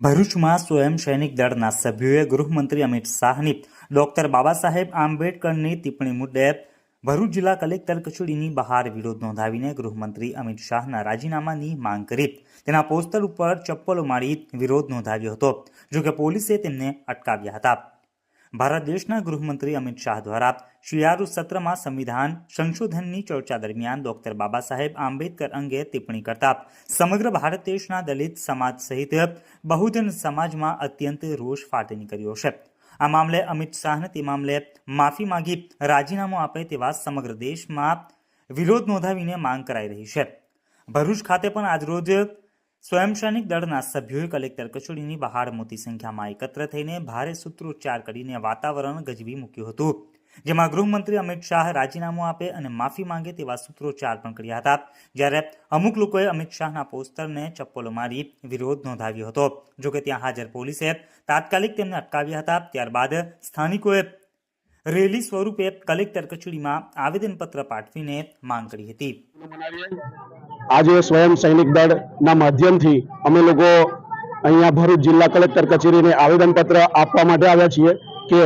ભરૂચમાં સ્વયં સૈનિક દળના સભ્યોએ ગૃહમંત્રી અમિત શાહની, ડોક્ટર બાબા સાહેબ આંબેડકરની ટિપ્પણી મુદ્દે ભરૂચ જિલ્લા કલેક્ટર કચેરીની બહાર વિરોધ નોંધાવીને ગૃહમંત્રી અમિત શાહના રાજીનામાની માંગ કરી. તેના પોસ્ટર ઉપર ચપ્પલો મારી વિરોધ નોંધાવ્યો હતો, જોકે પોલીસે તેમને અટકાવ્યા હતા. ભારત દેશના ગૃહમંત્રી અમિત શાહ દ્વારા શિયાળુ સત્રમાં સંવિધાન સંશોધનની ચર્ચા દરમિયાન ડોક્ટર બાબા સાહેબ આંબેડકર અંગે ટિપ્પણી કરતા સમગ્ર ભારત દેશના દલિત સમાજ સહિત બહુજન સમાજમાં અત્યંત રોષ ફાટી નીકળ્યો છે. આ મામલે અમિત શાહને તે મામલે માફી માંગી રાજીનામું આપે તેવા સમગ્ર દેશમાં વિરોધ નોંધાવીને માંગ કરાઈ રહી છે. ભરૂચ ખાતે પણ આજરોજ સ્વયં સૈનિક દળના સભ્યોએ કલેક્ટર કચેરીની બહાર મોટી સંખ્યામાં એકત્ર થઈને ભારે સૂત્રોચ્ચાર કરીને વાતાવરણ ગજવી મૂક્યું હતું. જેમાં ગૃહમંત્રી અમિત શાહ રાજીનામું આપે અને માફી માંગે તેવા સૂત્રોચ્ચાર પણ કર્યા હતા. જ્યારે અમુક લોકોએ અમિત શાહના પોસ્ટરને ચપ્પલો મારી વિરોધ નોંધાવ્યો હતો. જોકે ત્યાં હાજર પોલીસે તાત્કાલિક તેમને અટકાવ્યા હતા. ત્યારબાદ સ્થાનિકોએ રેલી સ્વરૂપે કલેક્ટર કચેરીમાં આવેદનપત્ર પાઠવીને માંગ કરી હતી. આજે સ્વયં સૈનિક દળના માધ્યમથી અમે લોકો અહીંયા ભરૂચ જિલ્લા કલેક્ટર કચેરીને આવેદનપત્ર આપવા માટે આવ્યા છીએ કે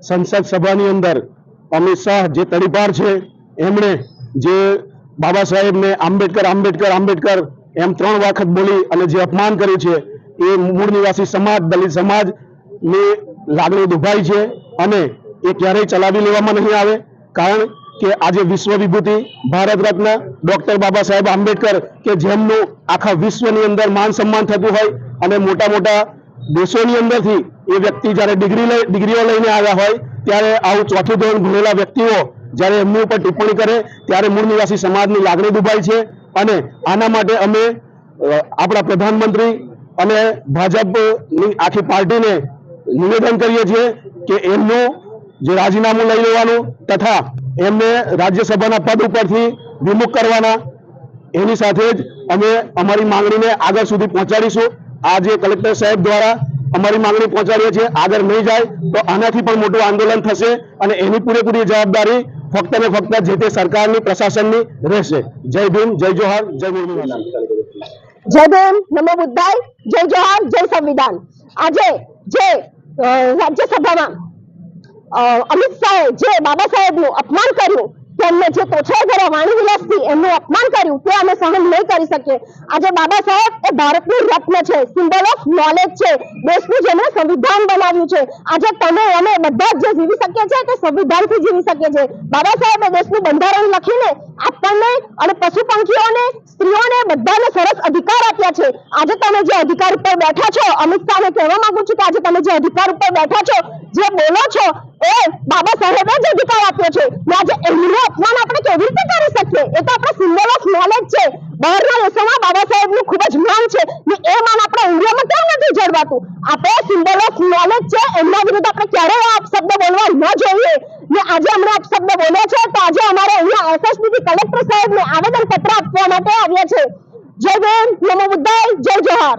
સંસદ સભાની અંદર અમિત શાહ જે તડીપાર છે, એમણે જે બાબા સાહેબને આંબેડકર આંબેડકર આંબેડકર એમ ત્રણ વખત બોલી અને જે અપમાન કર્યું છે, એ મૂળ નિવાસી સમાજ, દલિત સમાજની લાગણી દુભાઈ છે અને એ ક્યારેય ચલાવી લેવામાં નહીં આવે. કારણ કે આજે વિશ્વ વિભૂતિ ભારત રત્ન ડોક્ટર બાબા સાહેબ આંબેડકર કે જેમનું આખા વિશ્વની અંદર માન સન્માન થતું હોય અને મોટા મોટા દેશોની અંદરથી એ વ્યક્તિ જ્યારે ડિગ્રી લઈ ડિગ્રીઓ લઈને આવ્યા હોય, ત્યારે આવું ચોથું ધોરણ ભણેલા વ્યક્તિઓ જ્યારે એમની ઉપર ટિપ્પણી કરે, ત્યારે મૂળ નિવાસી સમાજની લાગણી દુભાઈ છે અને આના માટે અમે આપણા પ્રધાનમંત્રી અને ભાજપની આખી પાર્ટીને નિવેદન કરીએ છીએ કે એમનું જે રાજીનામું લઈ લેવાનું તથા એમને રાજ્યસભાના પદ ઉપરથી વિમુખ કરવાના. એની સાથે જ અમે અમારી માંગણીને આગળ સુધી પહોંચાડીશું. આજે કલેક્ટર સાહેબ દ્વારા અમારી માંગણી પહોંચાડીએ છીએ, આગળ નહીં જાય તો આનાથી પણ મોટું આંદોલન થશે અને એની પૂરેપૂરી જવાબદારી ફક્ત ને ફક્ત જે તે સરકારની, પ્રશાસનની રહેશે. જય ભીમ, જય જોહર, જય મુર્મુવાલા જય ભીમ, નમો બુદ્ધાય, જય જોહાર, જય સંવિધાન. આજે જે રાજ્યસભામાં અમિત શાહે જે બાબા સાહેબનું અપમાન કર્યું તેમને જે તોછાઈ કર્યા વાણી વિલાસથી એમનું અપમાન કર્યું, તે અમે સહન નહીં કરી શકીએ. આજે બાબા સાહેબ એ ભારતનું રત્ન છે સિમ્બલ ઓફ નોલેજ છે, દેશનું જેમણે સંવિધાન બનાવ્યું છે. આજે તમે અમે બધા જ જીવી શકીએ છીએ તે સંવિધાનથી જીવી શકીએ છીએ. બાબા સાહેબે દેશનું બંધારણ લખીને આપણને અને પશુ પંખીઓને સ્ત્રીઓને બધાને સરસ અધિકાર આપ્યા છે. આજે તમે જે અધિકાર ઉપર બેઠા છો, અમિત શાહને કહેવા માંગુ છું કે આજે તમે જે અધિકાર ઉપર બેઠા છો, જે બોલો છો એ બાબા સાહેબે જ અધિકાર આપ્યો છે. આજે એમનું અપમાન આપણે કેવી રીતે કરી શકીએ? એ તો આપણે સિમ્બલ ઓફ નોલેજ છે. બહારના દેશોમાં બાબા સાહેબનું ખૂબ જ માન છે. ને એ માન આપણા ઇન્ડિયામાં કેમ નથી જળવાતું આપણે સિમ્બલ ઓફ નોલેજ છે. એમના વિરુદ્ધ આપણે ક્યારેય આ શબ્દ બોલવા ન જોઈએ. ને આજે અમને આ શબ્દ બોલ્યા છે, તો આજે અમારે અહીંયા એસએસબી કલેક્ટર સાહેબને આવેદન પત્ર આપવા માટે આવ્યા છે. જય ભીમ, નમો બુદ્ધાય, જય જોહાર